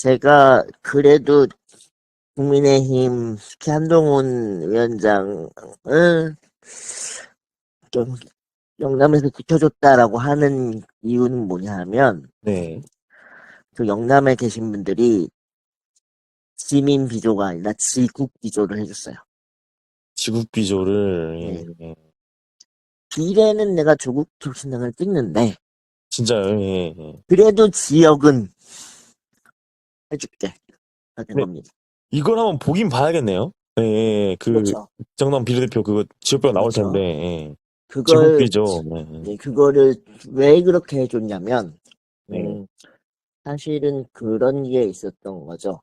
제가 그래도 국민의힘 특히 한동훈 위원장을 좀 영남에서 지켜줬다라고 하는 이유는 뭐냐 하면 네. 그 영남에 계신 분들이 지민 비조가 아니라 지국 비조를 해줬어요. 지국 비조를, 예, 네. 예. 비례는 내가 조국 혁신당을 찍는데 진짜요, 예, 예. 그래도 지역은 해줄게. 하는 네. 겁니다. 이걸 한번 보긴 봐야겠네요. 예, 예. 그, 그렇죠. 정당 비례대표 그거 지역별 나올 그렇죠. 텐데, 예. 그걸 비조. 네. 네, 그거를 왜 그렇게 해줬냐면, 네. 음, 사실은 그런 게 있었던 거죠.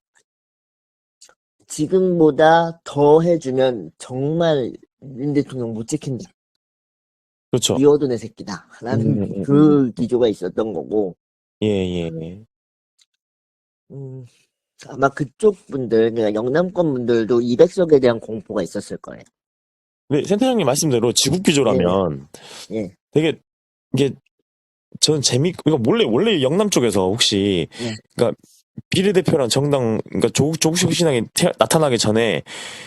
지금보다 더 해주면 정말 윤 대통령 못 지킨다. 그렇죠. 미워도 내 새끼다. 라는 음, 음, 음. 그 기조가 있었던 거고, 예, 예, 예. 음, 아마 그쪽 분들, 그러니까 영남권 분들도 200석에 대한 공포가 있었을 거예요. 근데 센터장님 말씀대로 지국 비조라면 예. 되게 이게 저는 재미 이거 원래 원래 영남 쪽에서 혹시 네. 그러니까 비례대표랑 정당 그러니까 조국 조국식 신당이 태- 나타나기 전에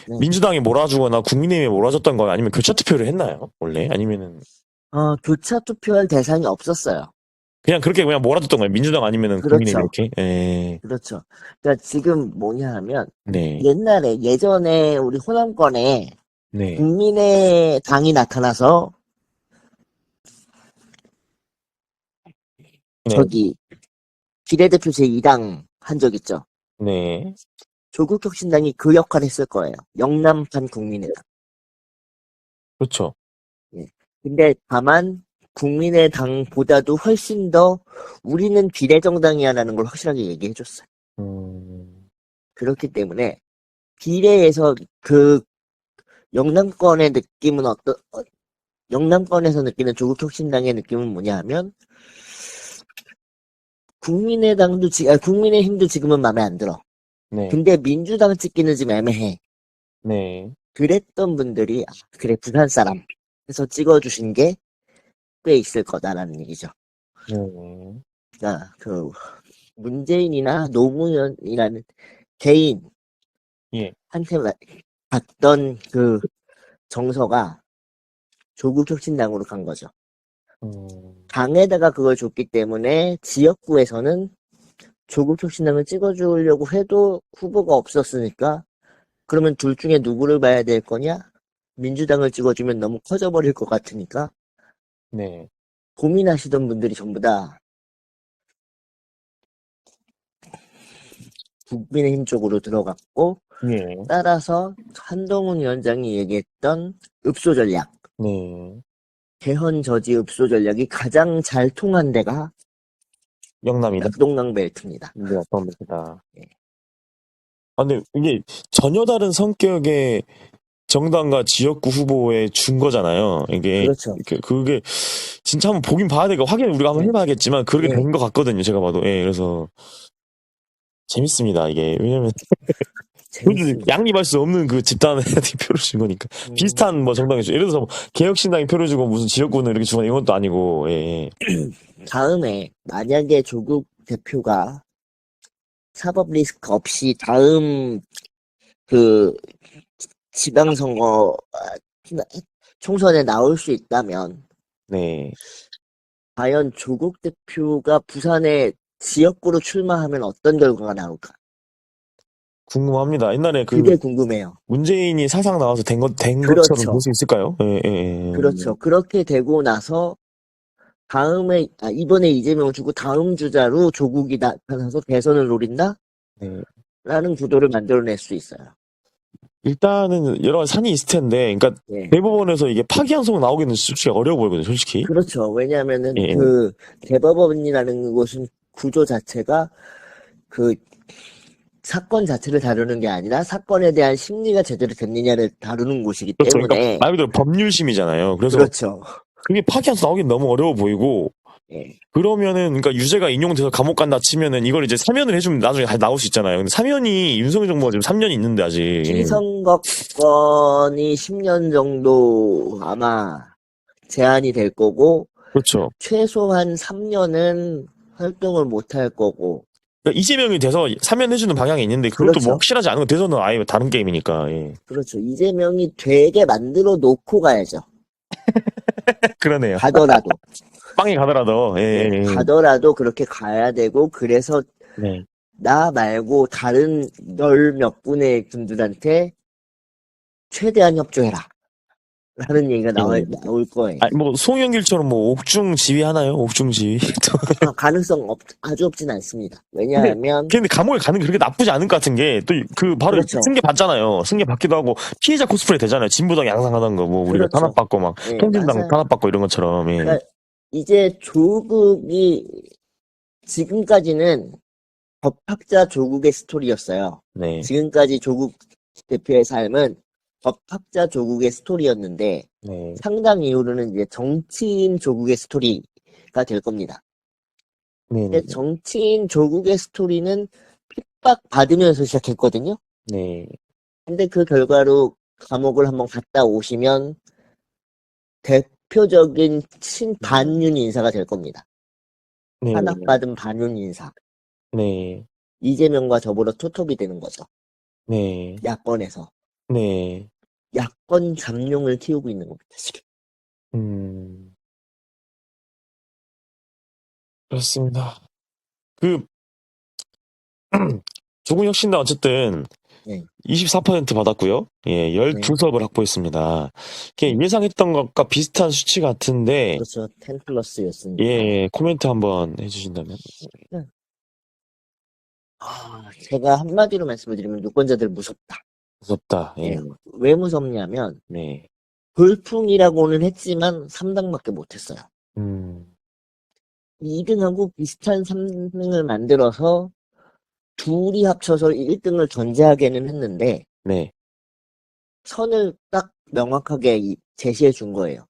네. 민주당이 몰아주거나 국민의힘이 몰아줬던 거예요 아니면 교차 투표를 했나요 원래 아니면은 어, 교차 투표할 대상이 없었어요. 그냥 그렇게 그냥 몰아줬던 거예요 민주당 아니면은 그렇죠. 국민의힘 이렇게 예. 그렇죠. 그러니까 지금 뭐냐 하면, 네. 옛날에, 예전에 우리 호남권에 네. 국민의 당이 나타나서 네. 저기 비례대표 제2당 한 적 있죠. 네. 조국 혁신당이 그 역할을 했을 거예요. 영남판 국민의당. 그렇죠. 근데 다만 국민의당보다도 훨씬 더 우리는 비례정당이야라는 걸 확실하게 얘기해줬어요. 음. 그렇기 때문에 비례에서 그 영남권의 느낌은 어떤 어, 영남권에서 느끼는 조국혁신당의 느낌은 뭐냐 하면 국민의당도 지 아, 국민의힘도 지금은 마음에 안 들어. 네. 근데 민주당 찍기는 지금 애매해. 네. 그랬던 분들이 아, 그래 부산 사람 해서 찍어주신 게 꽤 있을 거다라는 얘기죠. 네. 그러니까 그 문재인이나 노무현이라는 개인 예. 한테 마- 받던 그 정서가 조국 혁신당으로 간 거죠. 음. 당에다가 그걸 줬기 때문에 지역구에서는 조국 혁신당을 찍어주려고 해도 후보가 없었으니까 그러면 둘 중에 누구를 봐야 될 거냐? 민주당을 찍어주면 너무 커져버릴 것 같으니까 네. 고민하시던 분들이 전부 다 국민의힘 쪽으로 들어갔고 예. 따라서 한동훈 위원장이 얘기했던 읍소 전략, 네. 개헌 저지 읍소 전략이 가장 잘 통한 데가 영남이다. 낙동강 벨트입니다. 네, 어떤 겁니다. 예. 아, 근데 이게 전혀 다른 성격의 정당과 지역구 후보에 준 거잖아요. 이게 그렇죠. 그, 그게 진짜 한번 보긴 봐야 되고 확인 우리가 한번 네. 해봐야겠지만 그렇게 예. 된것 같거든요. 제가 봐도. 예, 그래서 재밌습니다. 이게 왜냐면. 양립할 수 없는 그 집단에 표를 준 거니까 음, 비슷한 뭐 정당이 죠 예를 들어서 뭐 개혁신당이 표를 주고 무슨 지역구는 이렇게 주거나 이건 또 아니고 예. 다음에 만약에 조국 대표가 사법 리스크 없이 다음 그 지방선거 아, 총선에 나올 수 있다면 네. 과연 조국 대표가 부산에 지역구로 출마하면 어떤 결과가 나올까? 궁금합니다. 옛날에 그 그게 궁금해요. 문재인이 사상 나와서 된 것, 된 그렇죠. 것처럼 볼 수 있을까요? 예, 예, 예. 그렇죠. 그렇게 되고 나서 다음에 아, 이번에 이재명을 주고 다음 주자로 조국이 나타나서 대선을 노린다? 네. 라는 구도를 만들어낼 수 있어요. 일단은 여러 가지 산이 있을 텐데, 그러니까 예. 대법원에서 이게 파기환송 나오기는 솔직히 어려워 보이거든요, 솔직히. 그렇죠. 왜냐하면은 예. 그 대법원이라는 곳은 구조 자체가 그 사건 자체를 다루는 게 아니라 사건에 대한 심리가 제대로 됐느냐를 다루는 곳이기 그렇죠. 때문에 그러니까 말 그대로 법률심이잖아요. 그래서 그렇죠. 그게 파기환송 나오긴 너무 어려워 보이고, 예. 그러면은, 그러니까 유죄가 인용돼서 감옥 간다 치면은 이걸 이제 사면을 해주면 나중에 다시 나올 수 있잖아요. 근데 사면이 윤석열 정부가 지금 3년이 있는데 아직. 피선거권이 10년 정도 아마 제한이 될 거고 그렇죠. 최소한 3년은 활동을 못 할 거고 그러니까 이재명이 돼서 사면해주는 방향이 있는데 그것도 그렇죠. 뭐 확실하지 않은 거 돼서는 아예 다른 게임이니까. 예. 그렇죠. 이재명이 되게 만들어 놓고 가야죠. 그러네요. 가더라도. 빵이 가더라도. 예, 예, 예. 가더라도 그렇게 가야 되고, 그래서 네. 나 말고 다른 열 몇 분의 분들한테 최대한 협조해라. 라는 얘기가 나올, 네. 나올 거예요. 아니 뭐 송영길처럼 뭐 옥중 지휘 하나요? 옥중 지휘. 아, 가능성 없, 아주 없진 않습니다. 왜냐하면, 근데 감옥에 가는 게 그렇게 나쁘지 않을 것 같은 게 또 그 바로 그렇죠. 승계 받잖아요. 승계 받기도 하고 피해자 코스프레 되잖아요. 진보당 양상하던 거 뭐 우리가 그렇죠. 탄압받고 막 예, 통진당 맞아요. 탄압받고 이런 것처럼. 예. 그러니까 이제 조국이 지금까지는 법학자 조국의 스토리였어요. 네. 지금까지 조국 대표의 삶은 법학자 조국의 스토리였는데 네. 상당 이후로는 이제 정치인 조국의 스토리가 될 겁니다. 네. 근데 정치인 조국의 스토리는 핍박 받으면서 시작했거든요. 네. 근데 그 결과로 감옥을 한번 갔다 오시면 대 표적인 친반윤 인사가 될 겁니다. 네. 탄압받은 반윤 인사. 네. 이재명과 더불어 투톱이 되는 거죠. 네. 야권에서. 네. 야권 잠룡을 키우고 있는 겁니다, 지금. 음. 그렇습니다. 그, 조국 혁신당 어쨌든, 네. 24% 받았고요. 예, 12석을 확보했습니다. 이게 예상했던 것과 비슷한 수치 같은데, 그렇죠. 10 플러스였습니다. 예, 코멘트 한번 해주신다면. 아, 제가 한마디로 말씀을 드리면 유권자들 무섭다. 무섭다. 예, 예. 왜 무섭냐면, 네. 돌풍이라고는 했지만 3당밖에 못했어요. 음, 2등하고 비슷한 3등을 만들어서 둘이 합쳐서 1등을 견제하게는 했는데 네. 선을 딱 명확하게 이- 제시해 준 거예요.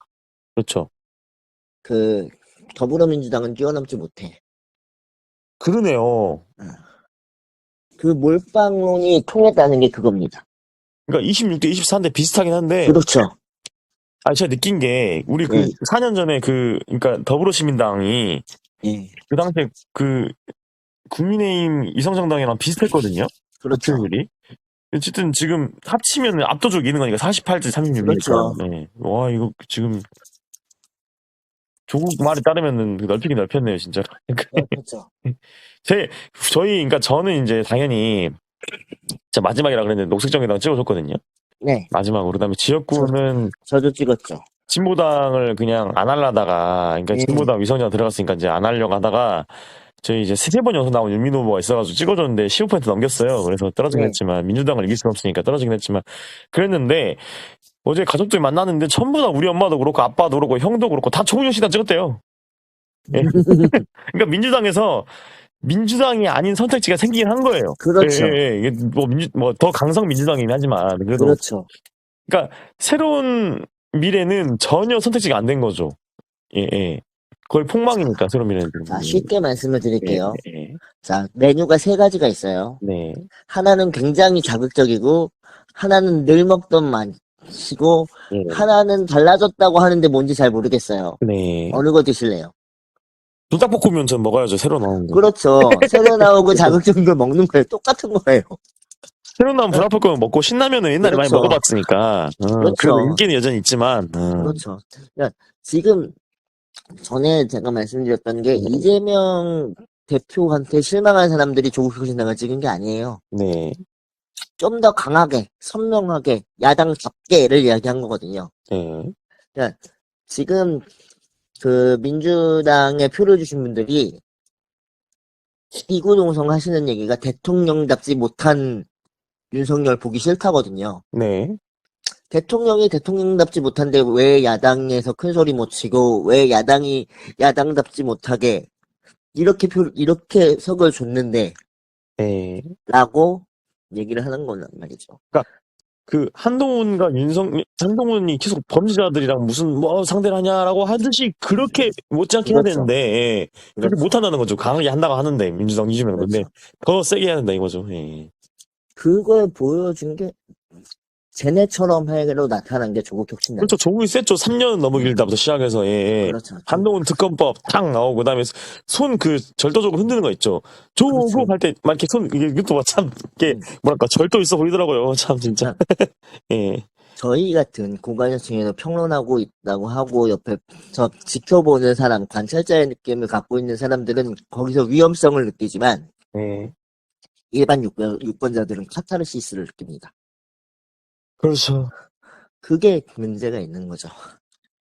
그렇죠. 그 더불어민주당은 뛰어넘지 못해. 그러네요. 그 몰빵론이 통했다는 게 그겁니다. 그러니까 26대 24인데 비슷하긴 한데, 그렇죠. 아, 제가 느낀 게, 우리 그 네. 4년 전에 그, 그러니까 더불어시민당이 예. 그 당시에 그 국민의힘 이성정당이랑 비슷했거든요. 그렇죠. 투표율이. 어쨌든 지금 합치면 압도적 이는 거니까 48대 36이니까. 그렇죠. 네. 와 이거 지금 조국 말에 따르면은 넓히긴 넓혔네요 진짜. 그렇죠. 제 저희 그러니까 저는 이제 당연히 진짜 마지막이라 그랬는데 녹색정의당 찍어줬거든요. 네. 마지막으로 그다음에 지역구는 저도 찍었죠. 진보당을 그냥 안 하려다가 그러니까 예. 진보당 위성장 들어갔으니까 이제 안 하려고 하다가 저희 이제 세번 연속 나온 윤민 후보가 있어가지고 찍어줬는데 15% 넘겼어요. 그래서 떨어지긴 네. 했지만 민주당을 이길 수는 없으니까 떨어지긴 했지만 그랬는데 어제 가족들이 만났는데 전부 다 우리 엄마도 그렇고 아빠도 그렇고 형도 그렇고 다 조국혁신당 찍었대요. 예. 그러니까 민주당에서 민주당이 아닌 선택지가 생기긴 한 거예요. 그렇죠. 예, 예, 이게 뭐 민주 뭐더 강성 민주당이긴 하지만 그래도 그렇죠. 새로운 미래는 전혀 선택지가 안 된 거죠. 예, 예. 거의 폭망이니까, 새로운 미래는. 자, 쉽게 말씀을 드릴게요. 예, 예. 자, 메뉴가 세 가지가 있어요. 네. 하나는 굉장히 자극적이고, 하나는 늘 먹던 맛이고, 예. 하나는 달라졌다고 하는데 뭔지 잘 모르겠어요. 네. 어느 거 드실래요? 불닭볶음면 전 먹어야죠, 새로 나온 거. 그렇죠. 새로 나오고 자극적인 걸 먹는 거예요. 똑같은 거예요. 새로 나온 불닭볶음면 먹고 신라면은 옛날에 많이 그렇죠. 먹어봤으니까. 어, 그렇죠. 그래도 인기는 여전히 있지만. 어. 그렇죠. 그러니까 지금 전에 제가 말씀드렸던 게 네. 이재명 대표한테 실망한 사람들이 조국 혁신당을 찍은 게 아니에요. 네. 좀 더 강하게, 선명하게, 야당답게를 이야기한 거거든요. 네. 지금 그 민주당에 표를 주신 분들이 이구동성 하시는 얘기가 대통령답지 못한 윤석열 보기 싫다거든요. 네. 대통령이 대통령답지 못한데 왜 야당에서 큰 소리 못 치고 왜 야당이 야당답지 못하게 이렇게 표 이렇게 석을 줬는데 네. 라고 얘기를 하는 거란 말이죠. 그, 한동훈과 윤석, 한동훈이 계속 범죄자들이랑 무슨, 뭐, 상대를 하냐라고 하듯이, 그렇게 못지않게 해야 그렇죠. 되는데, 예. 그렇게 그렇죠. 못한다는 거죠. 강하게 한다고 하는데, 민주당 이주명 근데, 그렇죠. 더 세게 해야 된다, 이거죠. 예. 그걸 보여준 게 쟤네처럼 해로 나타난 게 조국 혁신당. 그렇죠. 조국이 셌죠. 3년 넘어 길다부터 시작해서, 예, 예. 그렇죠. 한동훈 특검법 탁 나오고, 그 다음에 손 그 절도적으로 흔드는 거 있죠. 조국 그렇죠. 할 때, 막 이렇게 손, 이게, 이것도 참, 이게, 음. 뭐랄까, 절도 있어 보이더라고요. 참, 진짜. 예. 저희 같은 고관여층에서 평론하고 있다고 하고 옆에 저 지켜보는 사람, 관찰자의 느낌을 갖고 있는 사람들은 거기서 위험성을 느끼지만 예. 일반 유권, 유권자들은 카타르시스를 느낍니다. 그렇죠. 그게 문제가 있는 거죠.